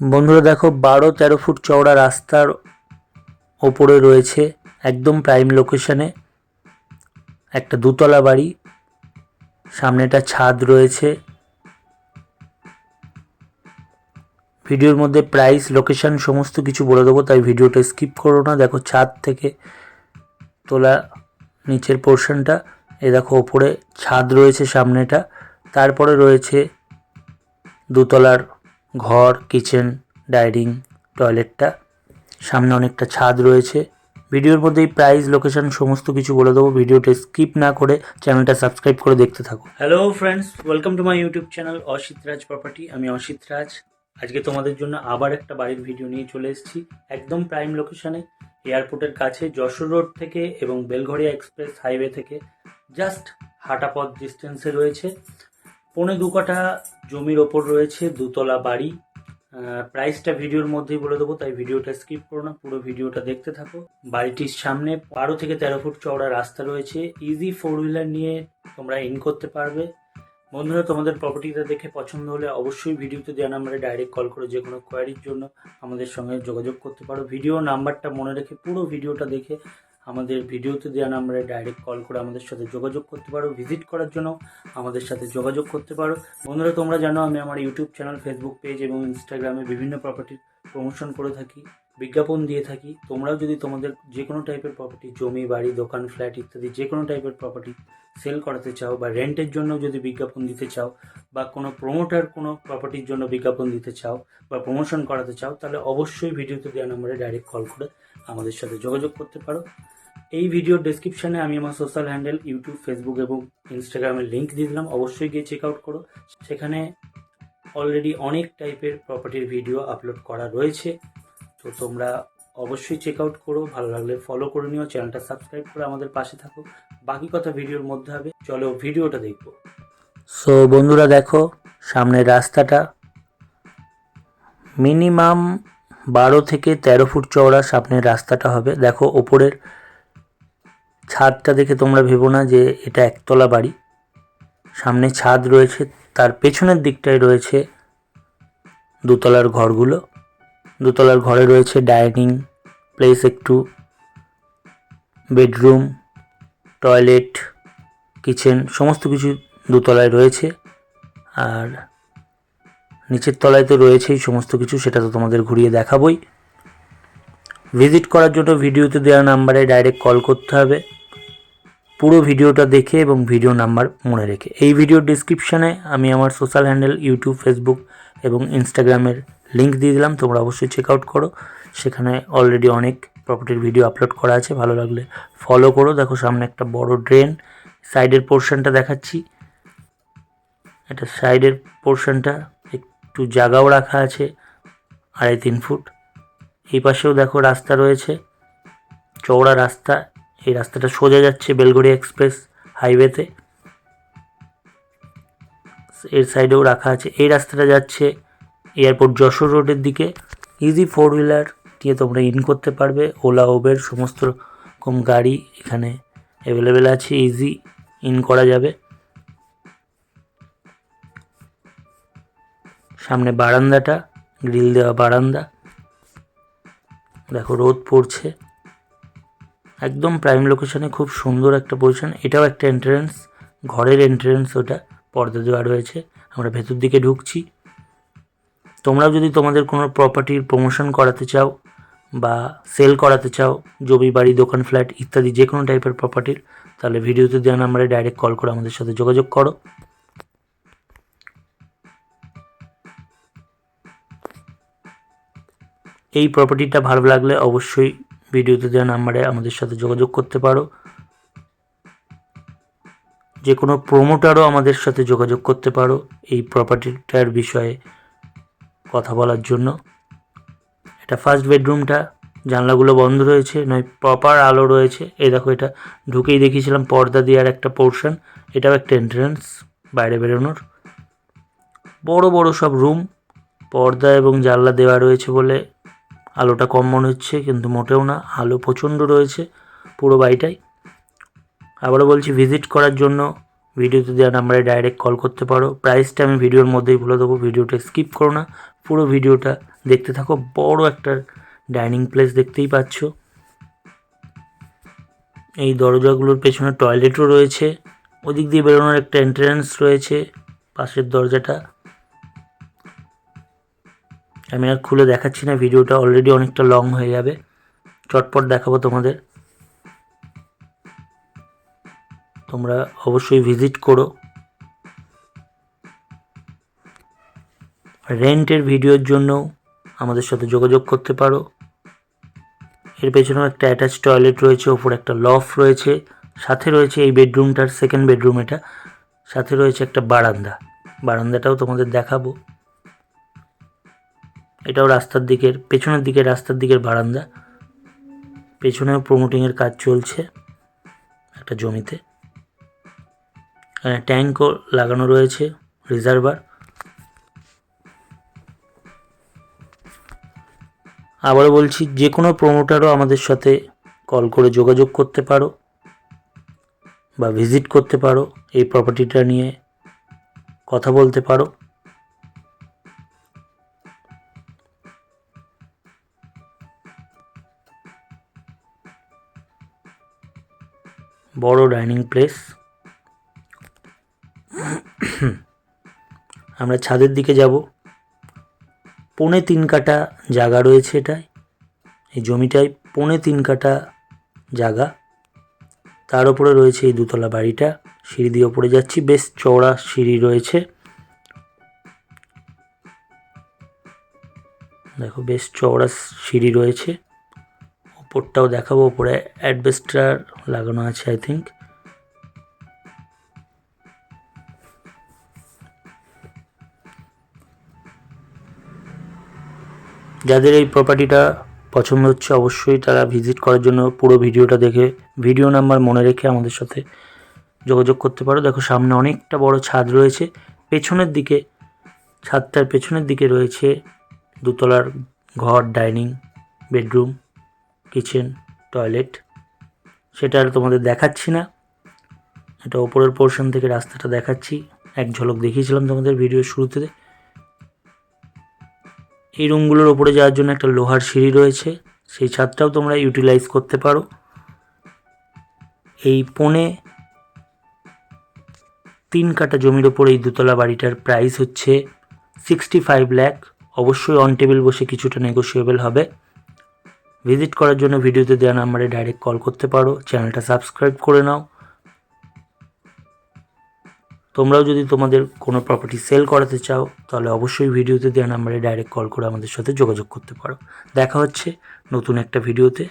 বন্ধুরা দেখো, বারো তেরো ফুট চওড়া রাস্তার ওপরে রয়েছে একদম প্রাইম লোকেশনে একটা দুতলা বাড়ি। সামনেটা ছাদ রয়েছে। ভিডিওর মধ্যে প্রাইস লোকেশন সমস্ত কিছু বলে দেবো, তাই ভিডিওটা স্কিপ করো না। দেখো, ছাদ থেকে তোলা নিচের পোর্শনটা এ দেখো, ওপরে ছাদ রয়েছে সামনেটা। তারপরে রয়েছে দোতলার ঘর, কিচেন, ডাইনিং, টয়লেটটা। সামনে অনেকটা ছাদ রয়েছে। ভিডিওর মধ্যেই প্রাইস, লোকেশন সমস্ত কিছু বলে দেবো। ভিডিওটা স্কিপ না করে চ্যানেলটা সাবস্ক্রাইব করে দেখতে থাকো। Hello friends welcome to my YouTube channel Asit Raj property আমি অসিত রাজ। আজকে তোমাদের জন্য আবার একটা বাড়ির ভিডিও নিয়ে চলে এসেছি, একদম প্রাইম লোকেশনে এয়ারপোর্টের কাছে, যশোর রোড থেকে এবং বেলঘরিয়া এক্সপ্রেস হাইওয়ে থেকে। জাস্ট হাঁটা পথ ডিস্টেন্সে রয়েছে। পৌনে দু কাঠা জমির ওপর রয়েছে দুতলা বাড়ি। প্রাইসটা ভিডিওর মধ্যেই বলে দেবো, তাই ভিডিওটা স্কিপ করো না, পুরো ভিডিওটা দেখতে থাকো। বাড়িটির সামনে বারো থেকে তেরো ফুট চওড়া রাস্তা রয়েছে। ইজি ফোর হুইলার নিয়ে তোমরা ইন করতে পারবে। বন্ধুরা, তোমাদের প্রপার্টিটা দেখে পছন্দ হলে অবশ্যই ভিডিওতে দেওয়া নাম্বারে ডাইরেক্ট কল করে যে কোনো কোয়ারির জন্য আমাদের সঙ্গে যোগাযোগ করতে পারো। ভিডিও নাম্বারটা মনে রেখে পুরো ভিডিওটা দেখে আমাদের ভিডিওতে দেওয়া নাম্বারে ডাইরেক্ট কল করে আমাদের সাথে যোগাযোগ করতে পারো ভিজিট করার জন্য আমাদের সাথে যোগাযোগ করতে পারো। বন্ধুরা, তোমরা জানো আমি আমার ইউটিউব চ্যানেল ফেসবুক পেজ এবং ইনস্টাগ্রামে বিভিন্ন প্রপার্টির প্রমোশন করে থাকি, বিজ্ঞাপন দিয়ে থাকি। তোমরাও যদি তোমাদের যে কোনো টাইপের প্রপার্টি জমি, বাড়ি, দোকান ফ্ল্যাট ইত্যাদি যে কোনো টাইপের প্রপার্টি সেল করাতে চাও বা রেন্টের জন্য যদি বিজ্ঞাপন দিতে চাও বা কোনো প্রমোটার কোনো প্রপার্টির জন্য বিজ্ঞাপন দিতে চাও বা প্রমোশন করাতে চাও, তাহলে অবশ্যই ভিডিওতে দেওয়া নম্বরে ডাইরেক্ট কল করে আমাদের সাথে যোগাযোগ করতে পারো। এই ভিডিওর ডেসক্রিপশনে আমি আমার সোশ্যাল হ্যান্ডেল ইউটিউব ফেসবুক এবং ইনস্টাগ্রামের লিঙ্ক দিয়ে দিলাম। অবশ্যই গিয়ে চেক আউট করো। সেখানে অলরেডি অনেক টাইপের প্রপার্টির ভিডিও আপলোড করা রয়েছে। তো তোমরা অবশ্যই চেক আউট করো। ভালো লাগলে ফলো করে নিও। চ্যানেলটা সাবস্ক্রাইব করে আমাদের পাশে থাকো। বাকি কথা ভিডিওর মধ্যে হবে। চলো ভিডিওটা দেখব। সো বন্ধুরা দেখো, সামনের রাস্তাটা মিনিমাম বারো থেকে তেরো ফুট চওড়া সামনের রাস্তাটা হবে। দেখো, ওপরের ছাদটা দেখে তোমরা ভেবো না যে এটা একতলা বাড়ি। সামনে ছাদ রয়েছে, তার পেছনের দিকটায় রয়েছে দোতলার ঘরগুলো। দোতলার ঘরে রয়েছে ডাইনিং প্লেস একটু, বেডরুম, টয়লেট, কিচেন, সমস্ত কিছু দোতলায় রয়েছে। আর নিচের তলায় তো রয়েছেই সমস্ত কিছু, সেটা তো তোমাদের ঘুরিয়ে দেখাবই। ভিজিট করার জন্য ভিডিওতে দেওয়া নাম্বারে ডাইরেক্ট কল করতে হবে। পুরো ভিডিওটা দেখে এবং ভিডিও নাম্বার মনে রেখে। এই ভিডিওর ডিসক্রিপশানে আমি আমার সোশ্যাল হ্যান্ডেল ইউটিউব ফেসবুক এবং ইনস্টাগ্রামের লিঙ্ক দিয়ে দিলাম। তোমরা অবশ্যই চেক আউট করো। সেখানে অলরেডি অনেক প্রপার্টির ভিডিও আপলোড করা আছে। ভালো লাগলে ফলো করো। দেখো সামনে একটা বড় ড্রেন সাইডের পোর্শনটা দেখাচ্ছি। এটা সাইডের পোর্শনটা একটু জায়গাও রাখা আছে আড়াই তিন ফুট। এই পাশেও দেখো রাস্তা রয়েছে। চওড়া রাস্তা। এই রাস্তাটা সোজা যাচ্ছে বেলগড়ি এক্সপ্রেস হাইওয়েতে। এর সাইডেও রাখা আছে। এই রাস্তাটা যাচ্ছে এয়ারপোর্ট যশোর রোডের দিকে। ইজি ফোর হুইলার দিয়ে তোমরা ইন করতে পারবে। ওলা ওবের সমস্ত রকম গাড়ি এখানে অ্যাভেলেবেল আছে। ইজি ইন করা যাবে। সামনে বারান্দাটা, গ্রিল দেওয়া বারান্দা। দেখো রোদ পড়ছে। একদম প্রাইম লোকেশনে খুব সুন্দর একটা পজিশন এটাও একটা এন্ট্রেন্স ঘরের এন্ট্রেন্স ওটা, পর্দা দেওয়া রয়েছে। আমরা ভেতর দিকে ঢুকছি। তোমরাও যদি তোমাদের কোনো প্রপার্টির প্রমোশন করাতে চাও বা সেল করাতে চাও, জমি, বাড়ি, দোকান ফ্ল্যাট ইত্যাদি যে কোনো টাইপের প্রপার্টির তাহলে ভিডিওতে দেওয়া নাম্বারে ডাইরেক্ট কল করে আমাদের সাথে যোগাযোগ করো। এই প্রপার্টিটা ভালো লাগলে অবশ্যই ভিডিওতে দেওয়া নাম্বারে আমাদের সাথে যোগাযোগ করতে পারো। যে কোনো প্রোমোটারও আমাদের সাথে যোগাযোগ করতে পারো এই প্রপার্টিটার বিষয়ে কথা বলার জন্য। এটা ফার্স্ট বেডরুমটা জানলাগুলো বন্ধ রয়েছে, নয় প্রপার আলো রয়েছে। এই দেখো এটা, ঢুকেই দেখিয়েছিলাম পর্দা দেওয়ার একটা পোর্শন এটাও একটা এন্ট্রেন্স বাইরে বেরোনোর। বড় বড় সব রুম পর্দা এবং জানলা দেওয়া রয়েছে বলে আলোটা কম মনে হচ্ছে, কিন্তু মোটেও না। আলো প্রচণ্ড রয়েছে পুরো বাড়িটাই। আবারও বলছি ভিজিট করার জন্য ভিডিওতে দেওয়া নাম্বারে ডাইরেক্ট কল করতে পারো। প্রাইসটা আমি ভিডিওর মধ্যেই বলে দেবো, ভিডিওটা স্কিপ করো না। পুরো ভিডিওটা দেখতে থাকো, বড় একটা ডাইনিং প্লেস দেখতেই পাচ্ছ। এই দরজাগুলোর পেছনে টয়লেটও রয়েছে। ওদিক দিয়ে বেরোনোর একটা এন্ট্রান্স রয়েছে, পাশের দরজাটা। আমি আর খুলে দেখাচ্ছি না, ভিডিওটা অলরেডি অনেকটা লং হয়ে যাবে। চটপট দেখাবো তোমাদের। তোমরা অবশ্যই ভিজিট করো। রেন্টের ভিডিওর জন্য আমাদের সাথে যোগাযোগ করতে পারো। এর পেছনেও একটা অ্যাটাচ টয়লেট রয়েছে, ওপরে একটা লফ রয়েছে, সাথে রয়েছে এই বেডরুমটার সেকেন্ড বেডরুম এটা, সাথে রয়েছে একটা বারান্দা। বারান্দাটাও তোমাদের দেখাবো। এটাও রাস্তার দিকের, পেছনের দিকে, রাস্তার দিকের বারান্দা। পেছনেও প্রমোটিংয়ের কাজ চলছে একটা জমিতে। এখানে ট্যাঙ্কও লাগানো রয়েছে রিজার্ভার আবারও বলছি যে কোনো প্রমোটারও আমাদের সাথে কল করে যোগাযোগ করতে পারো বা ভিজিট করতে পারো, এই প্রপার্টিটা নিয়ে কথা বলতে পারো। বড় ডাইনিং প্লেস। আমরা ছাদের দিকে যাব। পৌনে তিন কাটা জায়গা রয়েছে এটায়। এই জমিটায় পৌনে তিন কাটা জায়গা। তার উপরে রয়েছে এই দুতলা বাড়িটা। সিঁড়ি দিয়ে ওপরে যাচ্ছি। বেশ চওড়া সিঁড়ি রয়েছে। দেখো, বেশ চওড়া সিঁড়ি রয়েছে। ওপরটাও দেখাবো ওপরে অ্যাডভেস্টার লাগানো আছে আই থিঙ্ক যাদের এই প্রপার্টিটা পছন্দ হচ্ছে, অবশ্যই তারা ভিজিট করার জন্য পুরো ভিডিওটা দেখে ভিডিও নাম্বার মনে রেখে আমাদের সাথে যোগাযোগ করতে পারো। দেখো, সামনে অনেকটা বড় ছাদ রয়েছে, পেছনের দিকে, ছাদটার পেছনের দিকে রয়েছে দুতলার ঘর, ডাইনিং, বেডরুম। কিচেন, টয়লেট, সেটা আর তোমাদের দেখাচ্ছি না। এটা ওপরের পোর্শন থেকে রাস্তাটা দেখাচ্ছি। এক ঝলক দেখিয়েছিলাম তোমাদের ভিডিওর শুরুতে। এই রুমগুলোর ওপরে যাওয়ার জন্য একটা লোহার সিঁড়ি রয়েছে। সেই ছাদটাও তোমরা ইউটিলাইজ করতে পারো। এই পনে তিন কাটা জমির ওপর এই দুতলা বাড়িটার প্রাইস হচ্ছে সিক্সটি ফাইভ ল্যাক অবশ্যই অন টেবিল বসে কিছুটা নেগোসিয়েবল হবে। ভিজিট করার জন্য ভিডিওতে দেওয়া নাম্বারে ডাইরেক্ট কল করতে পারো। চ্যানেলটা সাবস্ক্রাইব করে নাও। তোমরাও যদি তোমাদের কোনো প্রপার্টি সেল করাতে চাও, তাহলে অবশ্যই ভিডিওতে দেওয়া নাম্বারে ডাইরেক্ট কল করে আমাদের সাথে যোগাযোগ করতে পারো। দেখা হচ্ছে নতুন একটা ভিডিওতে